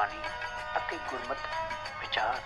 ਗੁਰਬਾਣੀ ਅਤੇ ਗੁਰਮਤ ਵਿਚਾਰ।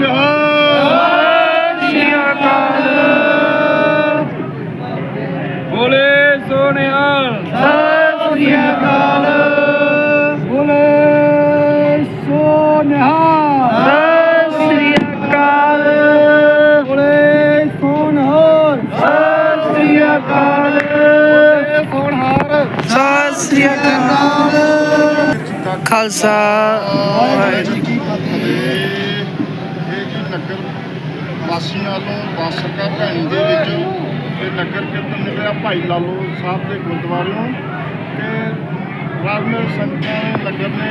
Yeah. ਖਾਲਸਾ, ਵਾਹਿਗੁਰੂ ਜੀ ਕੀ ਇਹ ਜੀ ਨਗਰ ਵਾਸੀਆਂ ਵੱਲੋਂ ਬਾਸਕਾ ਭੈਣੀ ਦੇ ਵਿੱਚ ਇਹ ਨਗਰ ਕੀਰਤਨ ਨਿਕਲਿਆ ਭਾਈ ਲਾਲੋ ਸਾਹਿਬ ਦੇ ਗੁਰਦੁਆਰਿਓਂ ਤੇ ਰਾਜਮੇਲ ਸੰਗਤਾਂ ਨੇ ਨਗਰ ਨੇ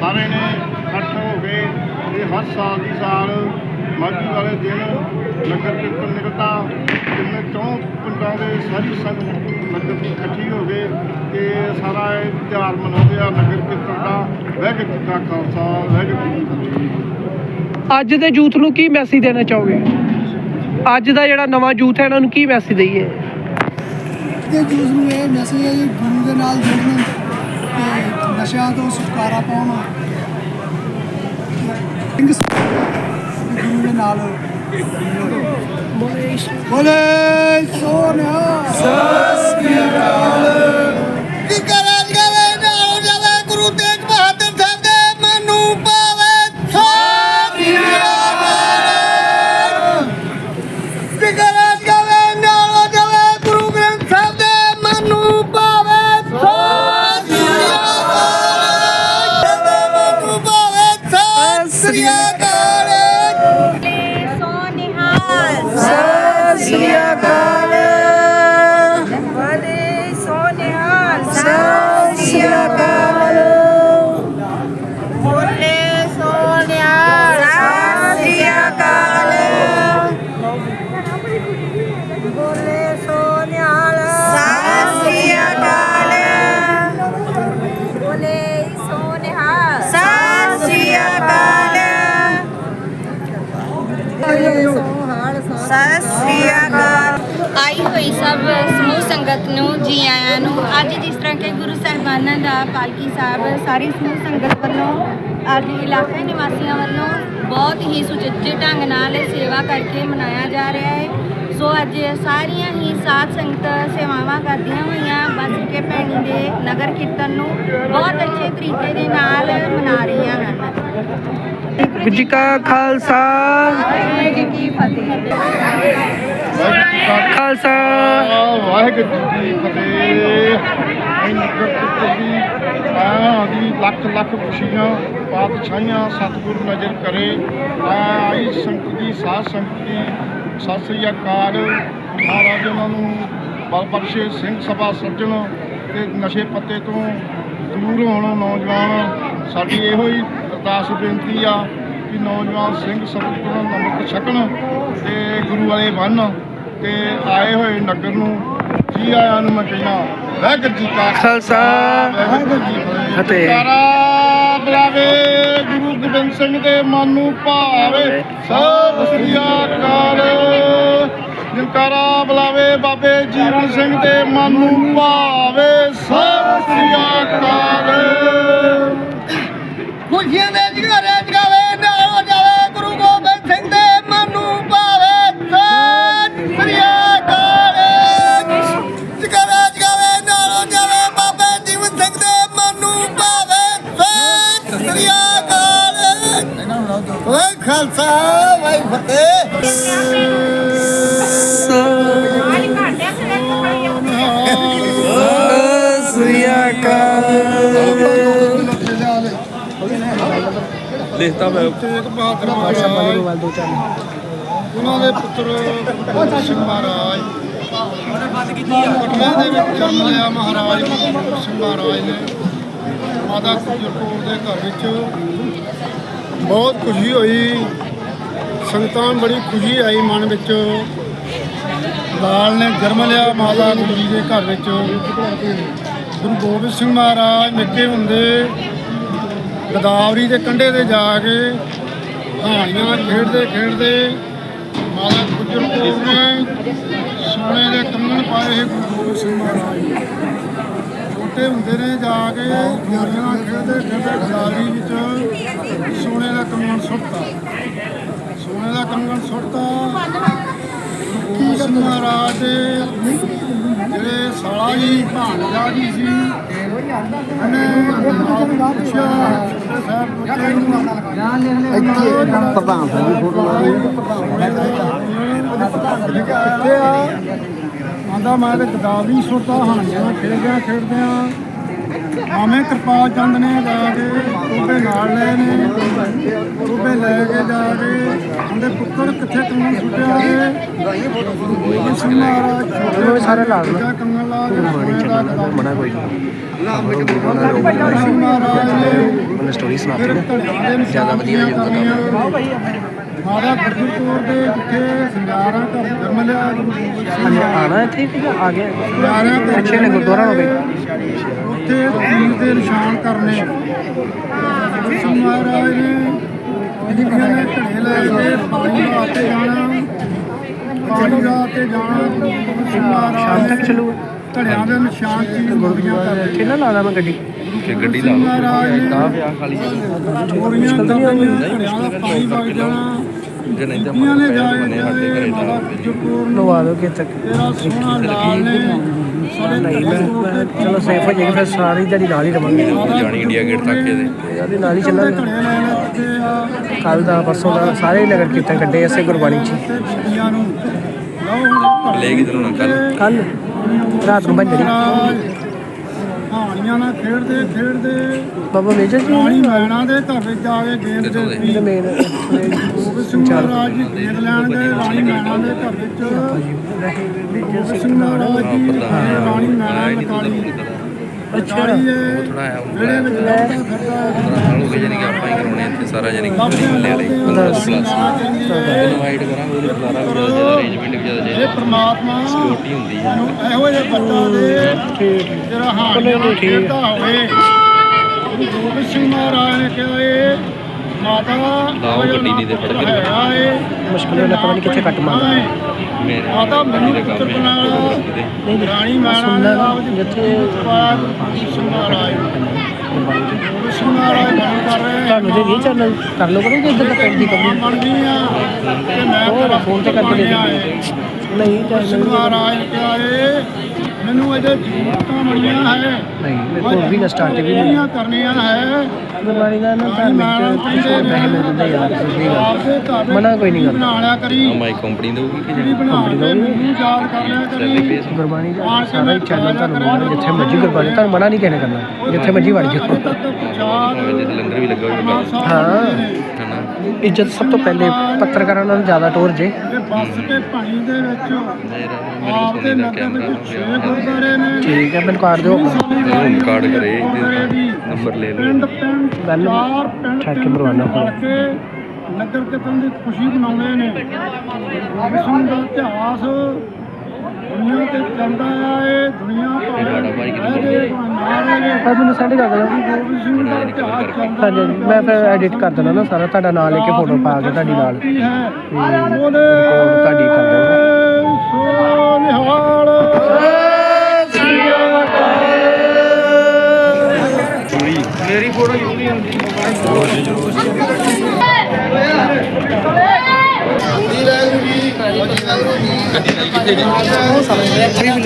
ਸਾਰੇ ਨੇ ਇਕੱਠ ਹੋ ਗਏ ਇਹ ਹਰ ਸਾਲ ਦੀ ਸਾਲ ਮਾਘੀ ਵਾਲੇ ਦਿਨ ਨਗਰ ਕੀਰਤਨ ਨਿਕਲਦਾ ਸਾਰੀ ਸੰਗਤ ਦੀ ਇਕੱਠੀ ਹੋ ਗਏ ਤੇ ਸਾਰਾ ਇਹ ਤਿਉਹਾਰ ਮਨਾਉਂਦੇ ਆ ਨਗਰ ਕੀਰਤਨ ਦਾ ਵਾਹਿਗੁਰੂ ਜੀ ਕਾ ਖਾਲਸਾ ਵਾਹਿਗੁਰੂ ਜੀ ਕੀ ਫਤਿਹ। ਅੱਜ ਦੇ ਯੂਥ ਨੂੰ ਕੀ ਮੈਸੇਜ ਦੇਣਾ ਚਾਹੋਗੇ? ਅੱਜ ਦਾ ਜਿਹੜਾ ਨਵਾਂ ਯੂਥ ਹੈ ਇਹਨਾਂ ਨੂੰ ਕੀ ਮੈਸੇਜ ਦਈਏ? ਤੇ ਜੂਸ ਨੂੰ ਇਹ ਮੈਸੇਜ ਹੈ ਗੁਰੂ ਦੇ ਨਾਲ ਜੁੜਨ ਤੇ ਨਸ਼ਿਆਂ ਤੋਂ ਛੁਟਕਾਰਾ ਪਾਉਣ। ਸਿੰਘ ਗੁਰੂ ਦੇ ਨਾਲ ਬੋਲੇ ਸੋਨਿਆ ਕੀ ਕਰਾਂਗੇ ਜਾਵੇ ਨਾਲ ਜਾਵੇ ਗੁਰੂ ਤੇਗ ਬਹਾਦਰ ਸਭ ਸਮੂਹ ਸੰਗਤ ਨੂੰ ਜੀ ਆਇਆਂ ਨੂੰ। ਅੱਜ ਜਿਸ ਤਰ੍ਹਾਂ ਕਿ ਗੁਰੂ ਸਾਹਿਬਾਨਾਂ ਦਾ ਪਾਲਕੀ ਸਾਹਿਬ ਸਾਰੀ ਸਮੂਹ ਸੰਗਤ ਵੱਲੋਂ ਅੱਜ ਇਲਾਕੇ ਨਿਵਾਸੀਆਂ ਵੱਲੋਂ ਬਹੁਤ ਹੀ ਸੁਚੱਜੇ ਢੰਗ ਨਾਲ ਸੇਵਾ ਕਰਕੇ ਮਨਾਇਆ ਜਾ ਰਿਹਾ ਹੈ। ਸੋ ਅੱਜ ਸਾਰੀਆਂ ਹੀ ਸਾਧ ਸੰਗਤ ਸੇਵਾਵਾਂ ਕਰਦੀਆਂ ਹੋਈਆਂ ਬਸ ਕੇ ਭੈਣੀ ਦੇ ਨਗਰ ਕੀਰਤਨ ਨੂੰ ਬਹੁਤ ਅੱਛੇ ਤਰੀਕੇ ਦੇ ਨਾਲ ਮਨਾ ਰਹੀਆਂ ਹਨ। ਜੀ ਕਾ ਖਾਲਸਾ। ਵਾਹਿਗੁਰੂ ਜੀ ਕੀ ਫਤਿਹ। ਖਾਲਸਾ। ਵਾਹਿਗੁਰੂ ਜੀ ਫਤਿਹ। ਅਸੀਂ ਨਗਰ ਦੀ ਆਇਆਂ ਦੀ ਲੱਖ ਲੱਖ ਖੁਸ਼ੀਆਂ ਪਾਤਸ਼ਾਹੀਆਂ ਸਤਿਗੁਰ ਨਜ਼ਰ ਕਰੇ ਆਈ ਸੰਗਤ ਦੀ ਸਾਧ ਸੰਗਤ ਦੀ ਸਤਿ ਸ੍ਰੀ ਅਕਾਲ ਮਹਾਰਾਜ ਉਹਨਾਂ ਨੂੰ ਬਲ ਬਖਸ਼ੇ ਸਿੰਘ ਸਭਾ ਸੱਜਣ ਤੇ ਨਸ਼ੇ ਪੱਤੇ ਤੋਂ ਦੂਰ ਹੋਣ ਨੌਜਵਾਨ ਸਾਡੀ ਇਹੋ ਹੀ ਅਰਦਾਸ ਬੇਨਤੀ ਆ ਕਿ ਨੌਜਵਾਨ ਸਿੰਘ ਸਤਿਗੁਰੂ ਦਾ ਨਮਕ ਛਕਣ ਤੇ ਗੁਰੂ ਵਾਲੇ ਬੰਨ ਤੇ ਆਏ ਹੋਏ ਨਗਰ ਨੂੰ ਜੀ ਆਇਆਂ ਨੂੰ ਮੈਂ ਕਹਿਣਾ ਵਾਹਿਗੁਰੂ ਜੀ ਕਾ ਖਾਲਸਾ। ਵਾਹਿਗੁਰੂ ਜੀ ਕੀ ਫਤਿਹ। ਬੁਲਾਵੇ ਗੁਰੂ ਗੋਬਿੰਦ ਸਿੰਘ ਦੇ ਮਨ ਨੂੰ ਭਾਵੇ। ਸਤਿ ਸ੍ਰੀ ਅਕਾਲ। ਜੰਕਾਰਾ ਬੁਲਾਵੇ ਬਾਬੇ ਜੀਵਨ ਸਿੰਘ ਦੇ ਮਨ ਨੂੰ ਭਾਵੇ। ਸਤਿ ਸ੍ਰੀ ਅਕਾਲ। ਖੁਸ਼ੀਆਂ ਲਿਖਤਾ ਮੈਂ। ਤੇਗ ਬਹਾਦਰ ਮਹਾਰਾਜ ਉਹਨਾਂ ਦੇ ਪੁੱਤਰ ਸਿੰਘ ਮਹਾਰਾਜ। ਪਟਨਾ ਦੇ ਵਿੱਚ ਜਨਮ ਲਿਆ ਮਹਾਰਾਜ ਭਗਤ ਸਿੰਘ ਮਹਾਰਾਜ ਨੇ। ਮਾਤਾ ਗੁਜਰ ਦੇ ਘਰ ਵਿੱਚ ਬਹੁਤ ਖੁਸ਼ੀ ਹੋਈ। ਸੰਗਤਾਂ ਬੜੀ ਖੁਸ਼ੀ ਆਈ ਮਨ ਵਿੱਚ। ਲਾਲ ਨੇ ਜਨਮ ਲਿਆ ਮਾਤਾ ਗੁਜਰੀ ਦੇ ਘਰ ਵਿੱਚ। ਗੁਰੂ ਗੋਬਿੰਦ ਸਿੰਘ ਮਹਾਰਾਜ ਨਿੱਕੇ ਹੁੰਦੇ ਗਦਾਵਰੀ ਦੇ ਕੰਢੇ ਤੇ ਜਾ ਕੇ ਕਹਾਣੀਆਂ ਖੇਡਦੇ ਖੇਡਦੇ ਮਾਤਾ ਗੁਜਰ ਕੌਰ ਨੇ ਸੋਨੇ ਦੇ ਕੰਗਣ ਪਾਏ ਸੀ ਗੁਰੂ ਗੋਬਿੰਦ ਸਿੰਘ ਮਹਾਰਾਜ। ਛੋਟੇ ਹੁੰਦੇ ਨੇ ਜਾ ਕੇ ਕਹਾਣੀਆਂ ਖੇਡਦੇ ਖੇਡਦੇ ਗਦਾਵਰੀ ਵਿੱਚ ਸੋਨੇ ਦਾ ਕੰਗਣ ਸੁੱਟਤਾ। ਸੋਨੇ ਦਾ ਕੰਗਣ ਸੁੱਟਤਾ। ਗੁਰੂ ਗੋਬਿੰਦ ਮਹਾਰਾਜ ਦੇ ਜਿਹੜੇ ਸਾਲਾ ਜੀ, ਭਾਣਜਾ ਜੀ ਸੀ ਇੱਥੇ ਪ੍ਰਧਾਨ ਸਾਹਿਬ ਦੀ ਫੋਟੋ ਆਂਦਾ ਮੈਂ ਤੇ ਕਿਤਾਬ ਗਦਾਵਰੀ ਸੁਰਤਾ ਹਾਣੀਆਂ ਖੇਡਦਿਆਂ ਖੇਡਦਿਆਂ। ਆਵੇਂ ਕਿਰਪਾਲ ਚੰਦ ਨੇ ਜਾ ਕੇ ਉਹਦੇ ਨਾਲ ਲਏ ਨੇ ਉਹਦੇ ਲੈ ਕੇ ਜਾ ਕੇ ਉਹਦੇ ਪੁੱਤਰ ਕਿੱਥੇ ਕੰਗਣ ਸੁੱਟਿਆ ਗੋਬਿੰਦ ਸਿੰਘ ਮਹਾਰਾਜ ਛੋਟੇ ਸਾਰੇ ਲਾ ਲਓ। ਕੰਗਣ ਲਾ ਕੇ ਮਨਾ ਕੋਈ ਮੈਨੂੰ ਸਟੋਰੀ ਸੁਣਾ ਦੇ ਜ਼ਿਆਦਾ ਵਧੀਆ ਮਾਤਾ ਗੁਰਜਰ ਕੌਰ ਦੇ ਜਿੱਥੇ ਸਿੰਗਾਰਾ ਘਰ ਲਿਆ। ਆਣਾ ਇੱਥੇ ਆ ਗਿਆ? ਘਰ ਪਿੱਛੇ ਨੇ ਗੁਰਦੁਆਰਾ ਹੋ ਗਏ। ਉੱਥੇ ਤੀਰ ਦੇ ਨਿਸ਼ਾਨ ਕਰਨੇ। ਮਹਾਰਾਜ ਨੇ ਜਿੱਥੇ ਨੇ ਢੜੇ ਲੈ ਕੇ ਪਾਣੀ ਦਾ ਤੇ ਜਾਣਾ ਪਾਣੀ ਦਾ ਤੇ ਜਾਣਾ ਸ਼ਾਮ ਤੱਕ ਨੇ ਚੱਲੂਗਾ। ਢੜਿਆਂ ਦੇ ਨਿਸ਼ਾਨ ਚੀਜ਼ ਮੁਰਗੀਆਂ ਕਰਦੇ। ਇੱਥੇ ਨਾ ਲਾਦਾ ਮੈਂ ਗੱਡੀ? ਕਿ ਗੱਡੀ ਲਾ ਲਓ। ਤਾਂ ਵਿਆਹ ਖਾਲੀ ਚੋਰੀਆਂ ਦਾ ਪਾਣੀ ਵਗ ਜਾਣਾ। ਜੇ ਨਹੀਂ ਤਾਂ ਬੀਬੀਆਂ ਨੇ ਜਾ ਪੈਰ ਬਣੇ ਸਾਡੇ ਘਰੇ ਨੂੰ ਲਵਾ ਦੋ ਕਿ ਤੱਕ। ਤੇਰਾ ਸੋਹਣਾ ਲਾਲ ਨੇ ਸਾਡੇ ਨਹੀਂ ਮੈਂ ਚਲੋ ਸੇਫ ਹੋ ਜਾਏਗੀ ਫਿਰ ਸਾਰੀ ਦਿਹਾੜੀ ਨਾਲ ਹੀ ਰਵਾਂਗੇ। ਜਾਣੀ ਇੰਡੀਆ ਗੇਟ ਤੱਕ ਇਹਦੇ। ਇਹਦੇ ਨਾਲ ਹੀ ਚੱਲਾਂਗੇ। ਕੱਲ ਦਾ ਪਰਸੋਂ ਦਾ ਸਾਰੇ ਨਗਰ ਕੀਰਤਨ ਕੱਢੇ ਐਸੇ ਗੁਰਬਾਣੀ ਚ ਲੈ ਕੇ ਦਿਨੋਂ ਨਾ ਕੱਲ ਕੱਲ ਰਾਤ ਨੂੰ ਬੰਜੜੀ ਕਹਾਣੀਆਂ ਨਾਲ ਖੇਡਦੇ ਖੇਡਦੇ। ਬਾਬਾ ਮੇਜਰ ਜੀ। ਰਾਣੀ ਮੈਣਾ ਦੇ ਘਰ ਵਿੱਚ ਜਾ ਕੇ ਗੇਂਦ ਕਿੱਥੋਂ ਦੇ? ਦੇ ਮੇਨ ਗੋਬਿੰਦ ਸਿੰਘ ਮਹਾਰਾਜ ਜੀ ਗੇਂਦ ਲੈਣ ਗਏ ਰਾਣੀ ਮੈਣਾ ਦੇ ਘਰ ਵਿੱਚ ਗੋਬਿੰਦ ਸਿੰਘ ਮਹਾਰਾਜ ਜੀ ਨੇ ਰਾਣੀ ਮੈਣਾ ਲਕਾਲੀ ਲਕਾਲੀ ਹੈ ਥੋੜਾ ਆਇਆ ਵਿਹੜੇ ਵਿੱਚ ਲੱਭਦਾ ਫਿਰਦਾ ਹੈ ਨਾਲ ਹੋ ਗਏ ਜਾਨੀ ਕਿ ਆਪਾਂ ਹੀ ਕਰਾਉਣੇ ਇੱਥੇ ਸਾਰਾ ਜਾਨੀ ਕਿ ਪੂਰੀ ਮੱਲੇ ਵਾਲੇ। ਪਲੱਸ ਇਨਵਾਈਟ ਕਰਾਂਗੇ ਉਹਦੇ ਬੁਲਾਰਾ ਵੀ ਜ਼ਿਆਦਾ ਅਰੇਂਜਮੈਂਟ ਵੀ ਜ਼ਿਆਦਾ ਇਹ ਜ਼ਿਆਦਾ ਪ੍ਰਮਾਤਮਾ ਸਿਕਿਉਰਿਟੀ ਹੁੰਦੀ ਹੈ। ਇਹੋ ਜਿਹੇ ਬੱਚਾ ਦੇ ਜਿਹੜਾ ਨਾਲ ਖੇਡਦਾ ਹੋਵੇ। ਗੁਰੂ ਗੋਬਿੰਦ ਸਿੰਘ ਮਹਾਰਾਜ ਨੇ ਕਿਹਾ ਇਹ ਮਾਤਾ ਲਾਓ ਗੱਡੀ ਨਹੀਂ ਤੇ ਫੜ ਕੇ ਏ। ਮੁਸ਼ਕਿਲ ਨਾਲ ਪਤਾ ਨਹੀਂ ਕਿੱਥੇ ਕੱਟ ਮਾਰਦਾ। ਮੇਰੇ ਮਾਤਾ ਮੈਨੂੰ ਦੇ। ਕੰਮ ਕਿਤੇ ਰਾਣੀ ਮੈਣਾ ਨੇ ਆਪ ਜੀ ਜਿੱਥੇ ਮਹਾਰਾਜ ਗੁਰੂ ਸਿੰਘ ਮਹਾਰਾਜ ਬਣ ਕਰ ਰਹੇ ਤੁਹਾਨੂੰ ਜੇ ਇਹ ਚੈਨਲ ਕਰ ਲੋ ਕਰੋਗੇ ਇੱਧਰ ਦਾ ਪਿੰਡ ਦੀ ਕਵਰੀ ਬਣ ਗਈ ਆ ਤੇ ਮੈਂ ਫੋਨ ਤੇ ਕਰਕੇ ਦੇ ਦੇ। ਨਹੀਂ ਚੈਨਲ ਮਹਾਰਾਜ ਨੇ ਕਿਹਾ ਏ? ਮੈਨੂੰ ਇਹਦੇ ਜ਼ਰੂਰਤਾਂ ਬੜੀਆਂ ਹੈ। ਨਹੀਂ ਮੇਰੇ ਕੋਲ ਵੀ ਨਾ ਸਟਾਰਟ ਵੀ ਨਹੀਂ ਪੂਰੀਆਂ ਕਰਨੀਆਂ ਹੈ। ਗੁਰਬਾਣੀ ਦਾ ਨਾ ਧਾਰਮਿਕ ਕੁਝ ਹੋਰ ਪੈਸੇ ਮਿਲ ਜਾਂਦੇ ਯਾਰ ਸਿੱਧੀ ਗੱਲ। ਮਨਾ ਕੋਈ ਨਹੀਂ ਕਰਦਾ। ਬਣਾ ਲਿਆ ਕਰੀ। ਆ ਮਾਈ ਕੰਪਨੀ ਦਊਗੀ ਕਿ ਜਿਹੜੀ ਜਾਂ ਬਣਾ ਕੇ ਮੈਨੂੰ ਯਾਦ ਕਰ ਲਿਆ ਕਰੀ। ਗੁਰਬਾਣੀ ਦਾ ਸਾਰਾ ਹੀ ਚੈਨਲ ਤੁਹਾਨੂੰ ਮਿਲਣਾ ਜਿੱਥੇ ਮਰਜ਼ੀ ਗੁਰਬਾਣੀ ਤੁਹਾਨੂੰ ਮਨਾ ਨਹੀਂ ਕਹਿਣਾ ਕਰਨਾ। ਜਿੱਥੇ ਮਰਜ਼ੀ ਵੜ ਜਾਓ। ਲੰਗਰ ਵੀ ਲੱਗਾ ਹੋਵੇ ਹਾਂ। ਇੱਜ਼ਤ ਸਭ ਤੋਂ ਪਹਿਲੇ ਪੱਤਰਕਾਰਾਂ ਨਾਲ ਜ਼ਿਆਦਾ ਟੋਰ ਜੇ। ਬੱਸ ਤੇ ਪਾਣੀ ਦੇ ਵਿੱਚ ਮੇਰਾ ਆਪ ਦੇ ਨਗਰ ਕੈਮਰਾ ਵਿੱਚ ਛੇ ਗੁਰਦੁਆਰੇ ਨੇ। ਠੀਕ ਹੈ ਮੈਨੂੰ ਕਾਰਡ ਦਿਓ। ਹੋਮ ਕਾਰਡ ਕਰੇ ਇਹਦੇ ਨੰਬਰ ਲੈ ਲਓ। ਪਿੰਡ ਪਿੰਡ ਗੱਲ ਚਾਰ ਪਿੰਡ ਠਹਿਰ ਕੇ ਮਰਵਾਉਣਾ। ਰਲ ਕੇ ਨਗਰ ਕੀਰਤਨ ਦੀ ਖੁਸ਼ੀ ਮਨਾਉਂਦੇ ਨੇ। ਵਿਸ਼ਨੂੰ ਦਾ ਇਤਿਹਾਸ ਦੁਨੀਆ ਤੇ ਚੱਲਦਾ ਆ ਇਹ ਦੁਨੀਆ ਇਹ ਪਰ ਮੈਨੂੰ ਹਾਂਜੀ ਹਾਂਜੀ, ਮੈਂ ਫਿਰ ਐਡਿਟ ਕਰ ਦਿੰਦਾ ਨਾ ਸਾਰਾ। ਤੁਹਾਡਾ ਨਾਮ ਲੈ ਕੇ ਫੋਟੋ ਪਾ ਕੇ ਤੁਹਾਡੀ ਨਾਲ। ਤੇ record ਤੁਹਾਡੀ ਕਰ ਦੇਣਾ। ਸੋ ਨਿਹਾਲ ਮੇਰੀ ਫੋਟੋ ਜ਼ਰੂਰੀ ਹੁੰਦੀ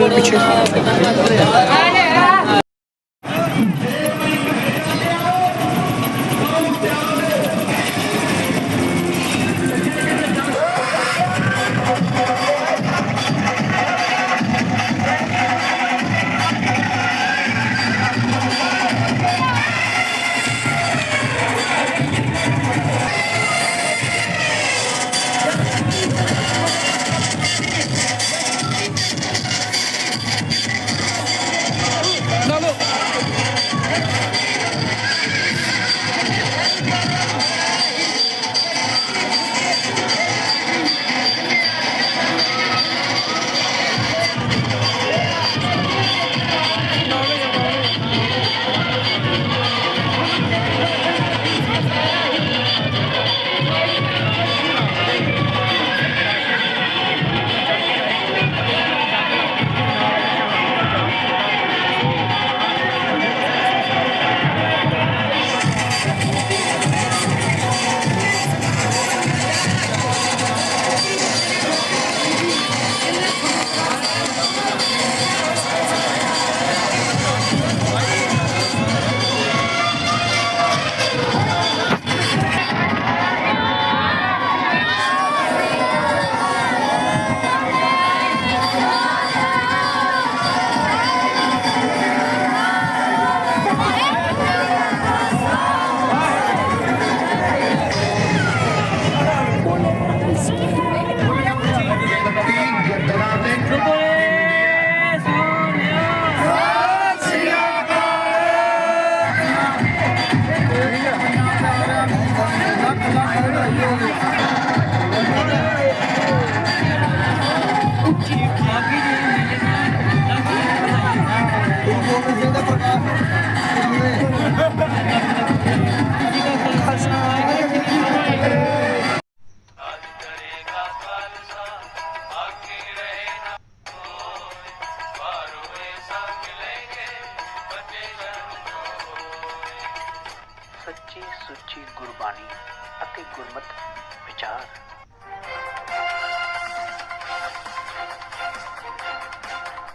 ਪਿੱਛੇ।